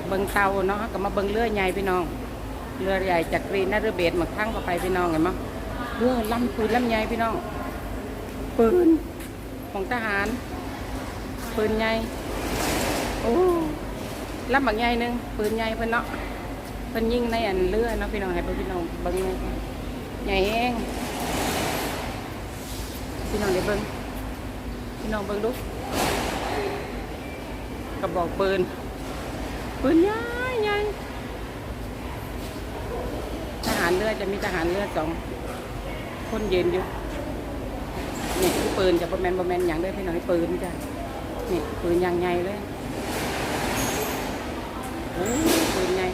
จากเบิงเตาเนาะก็มาเบิงเรือใหญ่พี่น้อง เรือใหญ่จากกรีนนาเรือเบสมาทั้งเข้าไปพี่น้องเห็นมั้ยเรือลำปืนลำใหญ่พี่น้อง ปืนของทหาร ปืนใหญ่โอ้ลำบักใหญ่หนึงปืนใหญ่เพิ่นเนาะเพิ่นยิงในอันเรือเนาะพี่น้องให้พี่น้องเบิ่งใหญ่ใหญ่แฮงพี่น้องได้เบิ่งพี่น้องเบิ่งดูกระบอกปืน ปืนใหญ่ใหญ่ทหารเรือจะมีทหารเรือสองคนยืนอยู่นี่ปืนจะบอแมนบอแมนอย่างเด้อพี่น้องให้ปืนจ้ะนี่ปืนอย่างใหญ่เลยโอ้ปืนใหญ่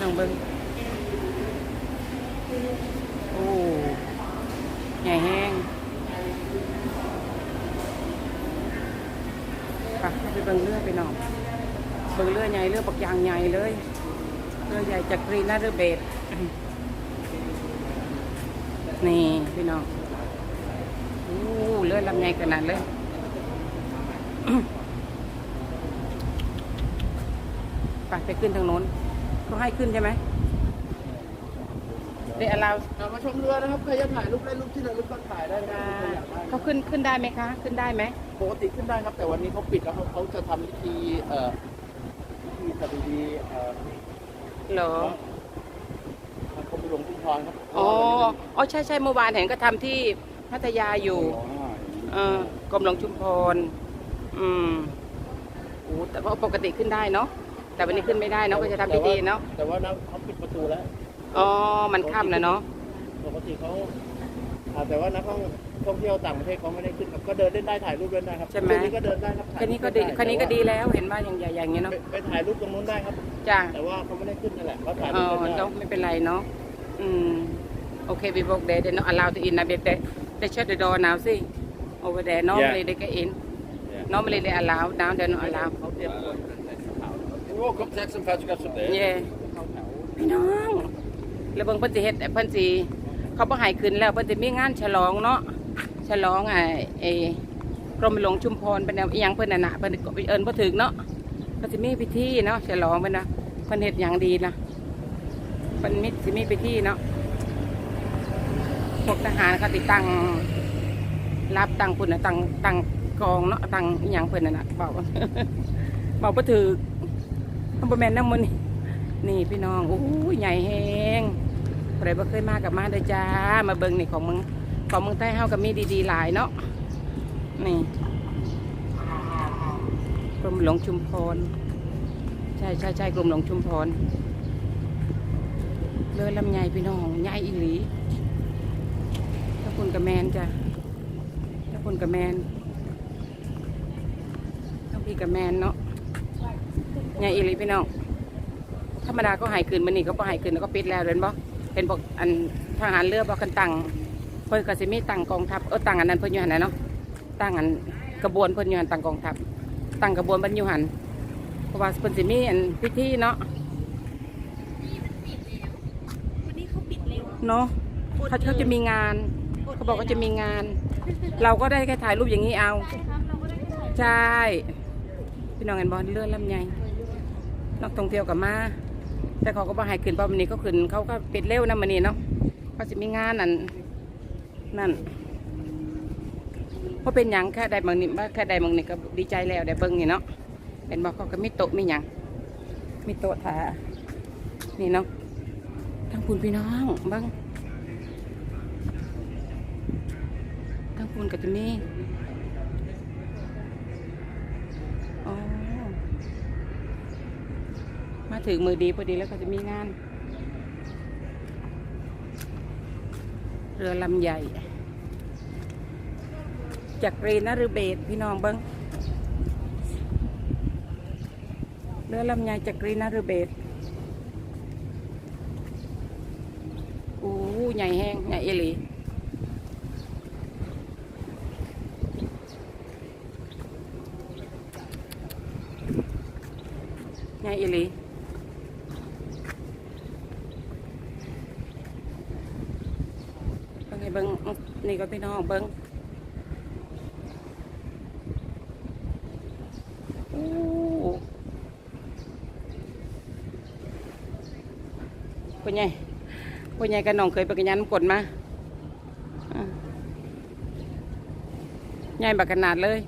น้องเบิ้งโอ้ใหญ่แห้ง ค่ะไป เบิ่งเรือไปหน่องเบิ่งเรือใหญ่เรือปักยางใหญ่เลยเรือใหญ่จากกรีนาเรือเบดนี่พี่น้องอู้เรือลำใหญ่ขนาดเลยไปไปขึ้นทางโน้นเขาให้ขึ้นใช่ไหม เดี๋ยวเราเอามาชมเรือนะครับใครจะถ่ายรูปเล่นรูปที่ระลึกก็ถ่ายได้นะเขาขึ้นขึ้นได้ไหมคะ ขึ้นได้ไหมปกติขึ้นได้ครับ แต่วันนี้เขาปิดแล้วเขาเขาจะทำพิธีเอ่อพิธีสดุดีเอ่อเหรอพระกรมหลวงชุมพรครับอ๋ออ๋อใช่ใช่เมื่อวานเห็นก็ทำที่พัทยาอยู่ เออกรมหลวงชุมพร อืมโอ้แต่ว่าปกติขึ้นได้เนาะ แต่วันนี้ขึ้นไม่ได้เนาะก็จะทำพิธีเนาะ แต่ว่าน้ำเขาปิดประตูแล้ว อ๋อ มันค่ำแล้วเนาะ ปกติเขาอ่าแต่ว่านักท่องท่องเที่ยวต่างประเทศเขาไม่ได้ขึ้นครับก็เดินเล่นได้ถ่ายรูปเล่นได้ครับใช่ไหมช่วงนี้ก็เดินได้ครับถ่ายแค่นี้ก็ดีแค่นี้ก็ดีแล้ว เห็นว่าอย่างใหญ่อย่างเงี้ยเนาะ ไปไปถ่ายรูปตรงนู้นได้ครับ จ้า แต่ว่าเขาไม่ได้ขึ้นนั่นแหละเขาถ่ายเอรูปอเล่นได้ก็ไม่เป็นไรเนาะอืมโอเค we walk there they not allow to in นะ but they they shut the door now see over there normally they get in normally they allow now they not allow เขาเตรียมตัว You walk up, take some photographs up there. เย่พี่น้อง แล้วเบิ่งเพิ่นสิเฮ็ดเพิ่นสิเขาบ่ให้ขึ้นแล้วเพิ่นสิมีงานฉลองเนาะฉลองไอ้ไอ้กรมหลวงชุมพรเป็นแนวอีหยังเพิ่นน่ะนะเพิ่นก็เอิ้นบ่ถึกเนาะเพิ่นสิมีพิธีเนาะฉลองเพิ่นนะเพิ่นเฮ็ดอย่างดีนะเพิ่นมีสิมีพิธีเนาะพวกทหารเขาติดตั้งรับตั้งพุ่นน่ะตั้งตั้งกองเนาะตั้งอีหยังเพิ่นน่ะนะเว้าเว้าบ่ถึกมันบ่แม่นนำมื้อนี้นี่พี่น้องโอ้ยใหญ่แฮง ใครบ่เคยมากับมาเด้อจ้า มาเบิ่งนี่ของมึงของเมึงใต้เฮากับมีดีๆหลายเนาะนี่กรมหลวงชุมพรใช่ใช่ใช่กรมหลวงชุมพรเรือลำใหญ่พี่น้องใหญ่อีหลีถ้าคุณกับแมนจ้ะถ้าคุณกับแมนถ้าพี่กับแมนเนาะใหญ่อีหลีพี่น้องธรรมดาก็หายคืนมันนี่ก็บ่หายคืนแล้วก็ปิดแล้วเห็นบ่ เป็นบอกอันทหารเรือบอกกันตั้งเพิ่นก็สิมีตั้งกองทัพเออตั้งอันนั้นเพิ่นอยู่หั่นน่ะเนาะตั้งอันกระบวนเพิ่นอยู่หั่นตั้งกองทัพตั้งกระบวนเพิ่นอยู่หั่นเพราะว่าเพิ่นสิมีอันพิธีเนาะวันนี้เขาปิดเร็วเนาะเขาเขาจะมีงานเขาบอกว่าจะมีงาน เราก็ได้แค่ถ่ายรูปอย่างนี้เอา ใช่ครับเราก็ได้ถ่ายใช่พี่น้องเห็นบอลเลื่อนลำไยนักท่องเที่ยวกับมา แต่เขาก็บ่ใหายขึ้นเพราะวันนี้ก็ขึ้นเขาก็ปิดเร็วนะมันนี้เนาะเขาจะมีงานนั่นนั่นเพราะเป็นหยังแค่ได้บางนี่แค่ได้บางนี่ก็ดีใจแล้วได้เบิ่งนี่เนาะเป็นบอกเขาก็มีโต๊ะมีหยังมีโต๊ะถานี่เนาะทั้งคุณพี่น้องบ้างทั้งคุณก็จะมีอ๋อ มาถึงมือดีพอดีแล้วก็จะมีงาน เรือลำใหญ่ จากเรนฤเบศพี่น้องเบิ้งเรือลำใหญ่จากเรนฤเบศโอ้ใหญ่แห้งใหญ่เอลีใหญ่อีหลี เบิ้งนี่ก็พี่น้องเบิ้งพ่อใหญ่พ่อใยญ่กันน้องเคยไปกันยันกดมาใหญ่บักขนาดเลย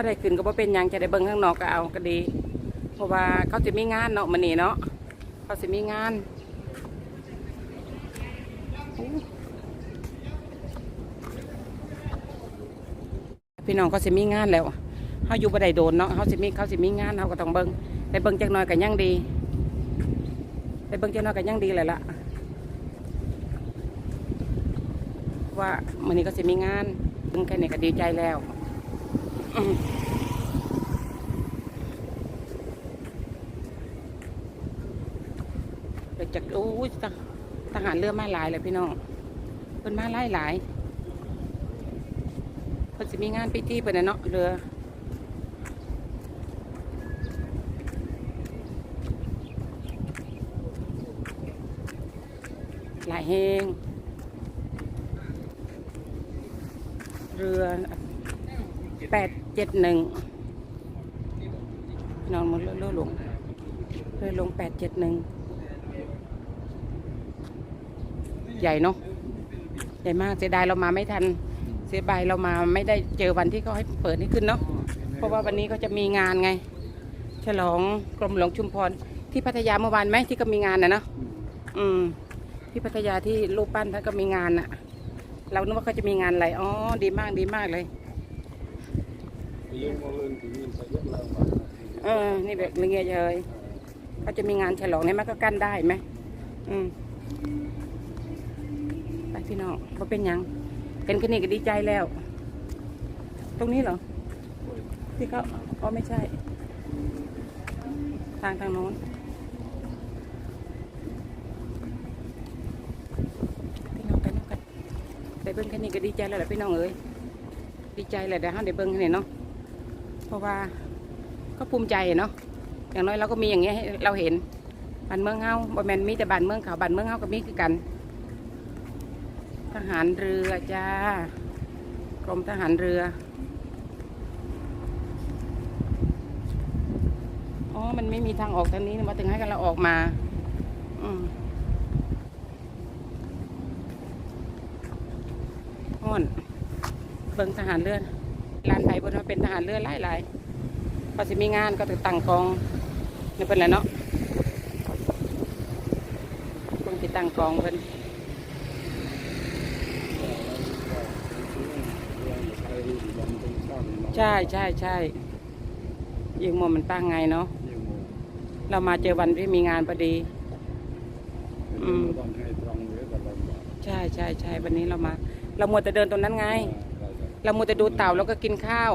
บ่ได้ขึ้นก็บ่เป็นหยังจะได้เบิ่งข้างนอกก็เอาก็ดี เพราะว่าเขาจะมีงานเนาะมันนี่เนาะเขาจะมีงานพี่น้องเขาจะมีงานแล้วเขาอยู่บ่ได้โดนเนาะเขาจะมีเขาจะมีงานเขาก็ต้องเบิ่งได้เบิ่งจักหน่อยก็ยังดีได้เบิ่งจักหน่อยก็ยังดีเลยล่ะว่ามันนี้ก็จะมีงานเบิ่งแค่นี้ก็ดีใจแล้ว เลยจากโอ้ยทหทหารเรือมาหลายเลยพี่น้องเพิ่นมาหลายหลายเพิ่นสิมีงานพิธีเพิ่นน่ะเนาะเรือหลายแหงเรือแปด จ็ดหนึ่งนอนหมดเรือลงเรือลงแปดเจ็ดหนึ่งใหญ่เนาะใหญ่มากเสียดายเรามาไม่ทัน เสียดายเรามาไม่ได้เจอวันที่เขาให้เปิดให้ขึ้นเนาะเพราะว่าวันนี้ก็จะมีงานไง ฉลองกรมหลวงชุมพรที่พัทยาเมื่อวานไหมที่ก็มีงานนะเนาะอืม ที่พัทยาที่รูปปั้นท่านก็มีงานอะเรานึกว่าเขาจะมีงานอะไรอ๋อดีมากดีมากเลย เออ นี่แบบเงี้ยเลยเขาจะมีงานฉลองเนี่ยมันก็กั้นได้ไหมอืมไปพี่น้องเขาเป็นยังเป็นคลินิกก็ดีใจแล้ว ตรงนี้เหรอที่เขาอ๋อไม่ใช่ ทางทางโน้นพี่น้องกันน้องกันได้เบิ้งแค่นี้ก็ดีใจแล้วแหละพี่น้องเอ้ยดีใจแหละเดี๋ยวห้าได้เบิ้งแค่นี้เนาะ เพราะว่าก็ภูมิใจเนาะอย่างน้อยเราก็มีอย่างเงี้ยให้เราเห็นบ้านเมืองเฮาบ่แมนมีแต่บ้านเมืองเขาบ้านเมืองเฮาก็มีคือกันทหารเรือจ้ากรมทหารเรืออ๋อมันไม่มีทางออกทางนี้มาถึงให้กันเราออกมา อืมอ่อนเบิ่งทหารเรือ ลานไทยบนมาเป็นทหารเรือหลายหลายๆพอสิมีงานก็จะตั้งกองนี่เป็นแหละเนาะคงติตั้งกองเพิ่นใช่ใช่ใช่ยิงมมันตั้งไงเนาะเรามาเจอวันที่มีงานพอดี อืมใช่ใช่ใช่วันนี้เรามา เรามัวแต่เดินตรงนั้นไง เรามัวแต่ดูเต่าแล้วก็กินข้าว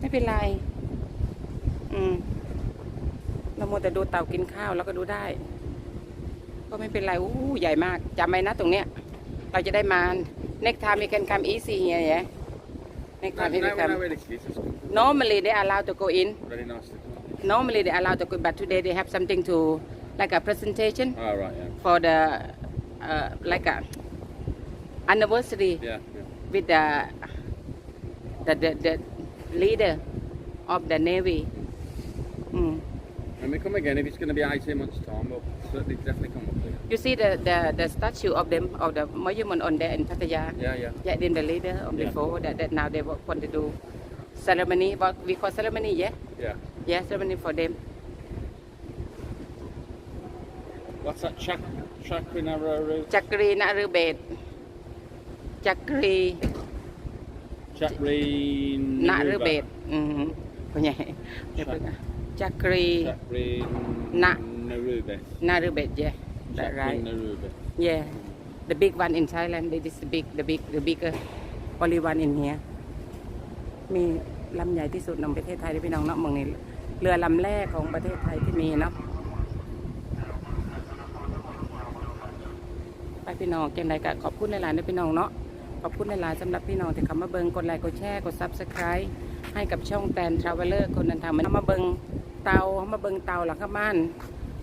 ไม่เป็นไร อืม เรามัวแต่ดูเต่ากินข้าวแล้วก็ดูได้ ก็ไม่เป็นไรอู้ใหญ่มากจำไว้นะตรงเนี้ย เราจะได้มา next time we can come easy here yeah next time we can come normally they allow to go in Very nice. normally they allow to go but today they have something to like a presentation Oh, right, yeah. for the uh, like a anniversary Yeah, yeah. with the the, the, the leader of the Navy. Mm. When we come again, if it's going to be 18 months' time, we'll certainly definitely come up here. You see the, the, the statue of them, of the monument on there in Pattaya? Yeah, yeah. Yeah, then the leader on yeah. before, that, that now they want to do ceremony, But we call ceremony, yeah? Yeah. Yeah, ceremony for them. What's that, Chak Chakri Naru? Chakri Naru Bed. Chakri. จักรี Chakri นารุเบศอืมเป็นไงเดี๋ยวเพิ่งอะจักรี Chakri Na. Narube. นารุเบศ yeah that Chakri right Narube. Yeah, the big one in Thailand. This is the big, the big, the bigger, only one in here. มีลำใหญ่ที่สุดในประเทศไทยที่พี่น้องเนาะเมืองนี้เรือลำแรกของประเทศไทยที่มีเนาะไปพี่น้องจังใดก็ขอบคุณหลายๆนะพี่น้องเนาะข อบคุณหลายๆสำหรับพี่น้องที่เข้ามาเบิงกดไลค์กดแชร์กดซับสไคร b e ให้กับช่องแตนทราเวลเลอร์คนเดินทางมันเข้ามาเบิงเตาเข้ามาเบิงเตาหลังข้าบ้าน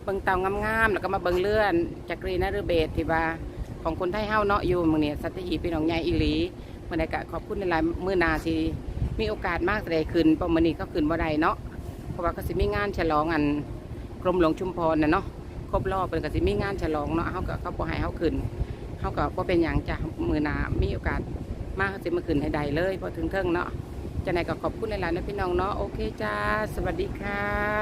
เบิงเตางามๆแล้วก็มาเบิงเลื่อนจักรีนารือเบศที่ว่าของคนไทยเฮาเนาะอยู่เมืองเนี่ยสัตหีบพี่น้องใหญ่อีหลีเมื่อใดก็ขอบคุณในหลายๆมื้อนาสิมีโอกาสมากแต่ขึ้นเพระมื้อนี้เขาขึ้นบ่ได้เนาะเพราะว่าเขาสิมีงานฉลองอันกรมหลวงชุมพรน่ะเนาะครบรอบเพิ่นก็สิมีงานฉลองเนาะเฮาก็เขาบ่ให้เฮาขึ้น เฮาก็บ่เป็นอย่างจ้ะมือหนามีโอกาสมากเขาจะมาขึ้นให้ได้เลยพอถึงเทิงเนาะจะไหนก็ขอบคุณในหลายๆนะพี่น้องเนาะโอเคจ้า สวัสดีค่ะ